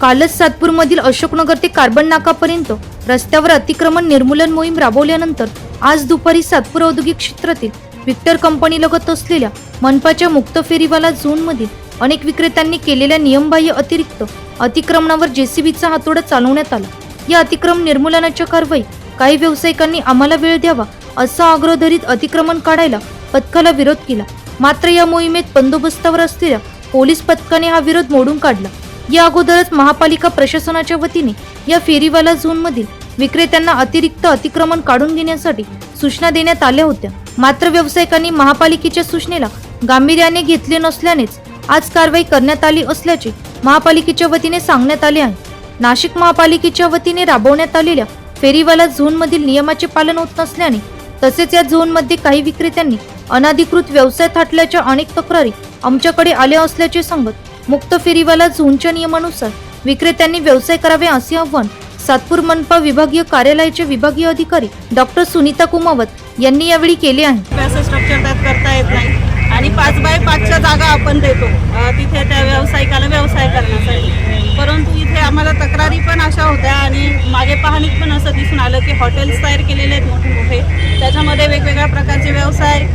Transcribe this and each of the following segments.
कालच सातपूरमधील अशोकनगर ते कार्बन नाकापर्यंत रस्त्यावर अतिक्रमण निर्मूलन मोहीम राबवल्यानंतर आज दुपारी सातपूर औद्योगिक क्षेत्रातील विक्टर कंपनीलगत असलेल्या मनपाच्या मुक्त फेरीवाला झोनमधील अनेक विक्रेत्यांनी केलेल्या नियमबाह्य अतिरिक्त अतिक्रमणावर जेसीबीचा हातोडा चालवण्यात आला. या अतिक्रमण निर्मूलनाच्या कारवाई काही व्यावसायिकांनी आम्हाला वेळ द्यावा असा आग्रह धरीत अतिक्रमण काढायला पथकाला विरोध केला. मात्र या मोहिमेत बंदोबस्तावर असलेल्या पोलीस पथकाने हा विरोध मोडून काढला. या अगोदरच महापालिका प्रशासनाच्या वतीने या फेरीवाला झोनमधील विक्रेत्यांना अतिरिक्त अतिक्रमण काढून घेण्यासाठी सूचना देण्यात आल्या होत्या. मात्र व्यावसायिकांनी महापालिकेच्या सूचनेला गांभीर्याने घेतले नसल्यानेच आज कारवाई करण्यात आली असल्याचे महापालिकेच्या वतीने सांगण्यात आले आहे. नाशिक महापालिकेच्या वतीने राबवण्यात आलेल्या फेरीवाला झोनमधील नियमाचे पालन होत नसल्याने तसेच या झोनमध्ये काही विक्रेत्यांनी अनाधिकृत व्यवसाय थाटल्याच्या अनेक तक्रारी आमच्याकडे आल्या असल्याचे सांगत मुक्त फेरीवाला झोनच्या नियमानुसार विक्रेत्यांनी व्यवसाय करावे असे आव्हान सातपूर मनपा विभागीय कार्यालयाचे विभागीय अधिकारी डॉक्टर सुनीता कुमावत यांनी यावेळी केले आहे. असं स्ट्रक्चर त्यात करता येत नाही. आणि पाच बाय पाचच्या जागा आपण देतो. अ, तिथे त्या व्यावसायिकाला व्यवसाय करण्यासाठी. परंतु इथे आम्हाला तक्रारी पण अशा होत्या आणि मागे पाहणीत पण असं दिसून आलं की हॉटेल्स तयार केलेले आहेत मोठे मोठे. त्याच्यामध्ये वेगवेगळ्या प्रकारचे व्यवसाय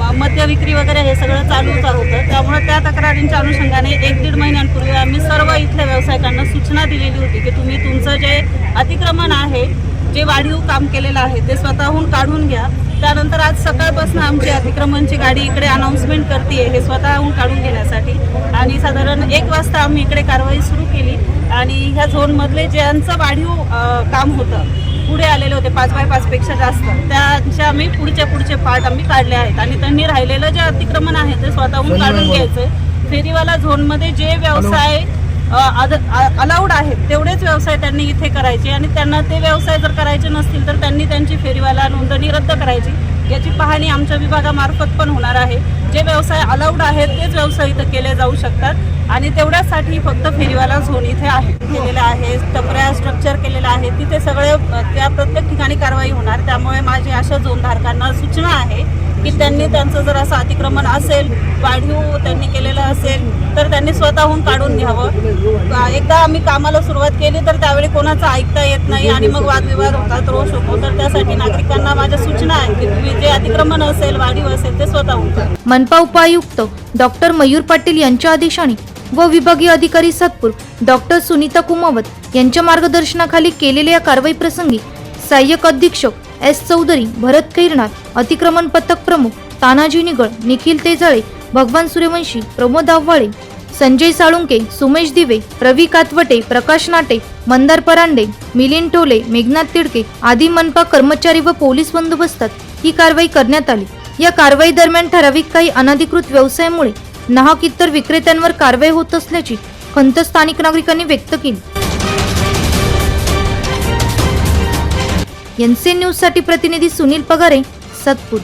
म- मद्य विक्री वगैरे हे सगळं चालूच होतं. तक्रारींच्या अनुषंगाने एक दीड महिन्यांपूर्वी आम्ही सर्व इथल्या व्यावसायिकांना सूचना दिलेली होती की तुम्ही तुमचं जे अतिक्रमण आहे जे वाढीव काम केलेलं आहे ते स्वतःहून काढून घ्या. त्यानंतर आज सकाळपासून आमची अतिक्रमणची गाडी इकडे अनाऊन्समेंट करते हे स्वतःहून काढून घेण्यासाठी. आणि साधारण एक वाजता आम्ही इकडे कारवाई सुरू केली. आणि ह्या झोनमधले ज्यांचं वाढीव काम होतं पुढे आलेले होते पाच बाय पाचपेक्षा जास्त त्यांचे आम्ही पुढचे पुढचे पार्ट आम्ही काढले आहेत. आणि त्यांनी राहिलेलं जे अतिक्रमण आहे ते स्वतःहून काढून घ्यायचं फेरीवाला झोनमध्ये जे व्यवसाय अलाउड आहेत तेवढेच व्यवसाय त्यांनी इथे करायचे आणि त्यांना ते व्यवसाय जर करायचे नसतील तर त्यांनी त्यांची फेरीवाला नोंदणी रद्द करायची. याची पाहणी आमच्या विभागामार्फत पण होणार आहे. जे व्यवसाय अलाउड आहेत तेच व्यवसाय इथं केले जाऊ शकतात आणि तेवढ्यासाठी फक्त फेरीवाला झोन इथे आहे केलेला आहे टपऱ्या स्ट्रक्चर केलेलं आहे. तिथे सगळे त्या प्रत्येक ठिकाणी कारवाई होणार. त्यामुळे माझी अशा झोनधारकांना सूचना आहे की त्यांनी त्यांचं जर असं अतिक्रमण असेल वाढीव त्यांनी केलेलं असेल तर त्यांनी स्वतःहून काढून घ्यावं. एकदा आम्ही कामाला सुरुवात केली तर त्यावेळी कोणाचं ऐकता येत नाही आणि मग वादविवाद होतात रोष होतो. तर त्यासाठी नागरिकांना माझ्या सूचना आहे की तुम्ही जे अतिक्रमण असेल वाढीव असेल ते स्वतःहून मनपा उपायुक्त डॉक्टर मयूर पाटील यांच्या आदेशाने व विभागीय अधिकारी सातपूर डॉक्टर सुनीता कुमावत यांच्या मार्गदर्शनाखाली केलेल्या या कारवाई प्रसंगी सहाय्यक अधीक्षक एस चौधरी भरत खैरनार अतिक्रमण पथक प्रमुख तानाजी निगळ निखिल तेजळे भगवान सूर्यवंशी प्रमोद आव्हाळे संजय साळुंके सुमेश दिवे रवी कातवटे प्रकाश नाटे मंदार परांडे मिलिंद टोले मेघनाथ तिडके आदी मनपा कर्मचारी व पोलीस बंदोबस्तात ही कारवाई करण्यात आली. या कारवाई दरम्यान ठराविक काही अनधिकृत व्यवसायामुळे नाहक इतर विक्रेत्यांवर कारवाई होत असल्याची खंत स्थानिक नागरिकांनी व्यक्त केली. एनसी न्यूजसाठी प्रतिनिधी सुनील पगारे सातपूर